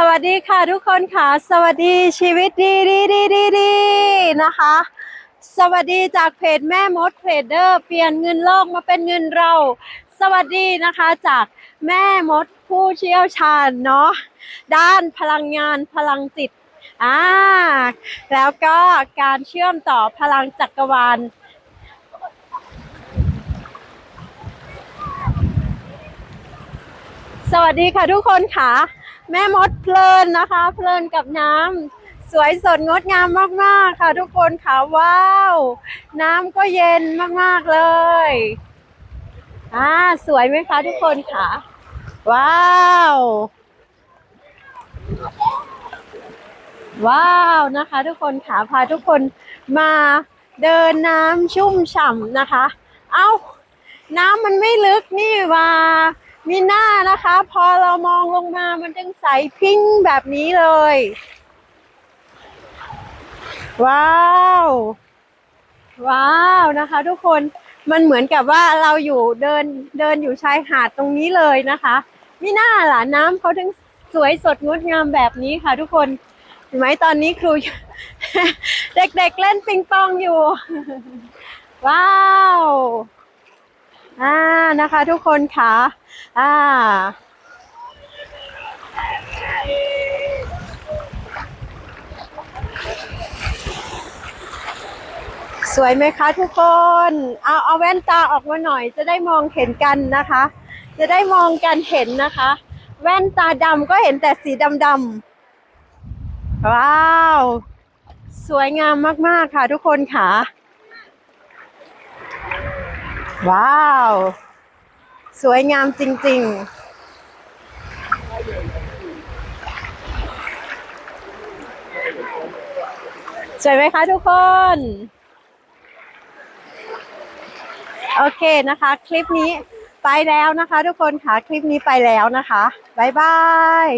สวัสดีค่ะทุกคนค่ะ สวัสดีชีวิตดีดีดีดีดีนะคะ สวัสดีจากเพจแม่มดเทรดเดอร์เปลี่ยนเงินโลกมาเป็นเงินเรา สวัสดีนะคะจากแม่มดผู้เชี่ยวชาญเนาะด้านพลังงานพลังจิตอ่าแล้วก็การเชื่อมต่อพลังจักรวาลสวัสดีค่ะทุกคนค่ะ แม่มดเพลินนะคะ เพลินกับน้ำสวยสดงดงามมากๆค่ะทุกคนค่ะว้าว น้ำก็เย็นมากๆเลยอ่าสวยไหมคะทุกคนค่ะ ว้าว ว้าวนะคะ ทุกคนค่ะพาทุกคนมาเดินน้ำชุ่มฉ่ำนะคะ เอ้า น้ำมันไม่ลึกนี่ว่า มีหน้านะคะ พอเรามองลงมามันจึงใสพิ้งแบบนี้เลย ว้าว ว้าวนะคะ ทุกคนมันเหมือนกับว่าเราอยู่เดินเดินอยู่ชายหาดตรงนี้เลยนะคะมีหน้าล่ะน้ำเขาถึงสวยสดงดงามแบบนี้ค่ะ ทุกคนเห็นไหมตอนนี้ครู เด็กๆเล่นปิงปองอยู่ ว้าว นะคะทุกคนค่ะอ่าสวยไหมคะทุกคน เอาเอาแว่นตาออกมาหน่อย จะได้มองเห็นกันนะคะ จะได้มองกันเห็นนะคะ แว่นตาดำก็เห็นแต่สีดำๆว้าว สวยงามมากๆค่ะทุกคนค่ะ ว้าว สวยงามจริง ๆสวยไหมคะทุกคน โอเคนะคะ คลิปนี้ไปแล้วนะคะ ทุกคนค่ะ คลิปนี้ไปแล้วนะคะ บ๊ายบาย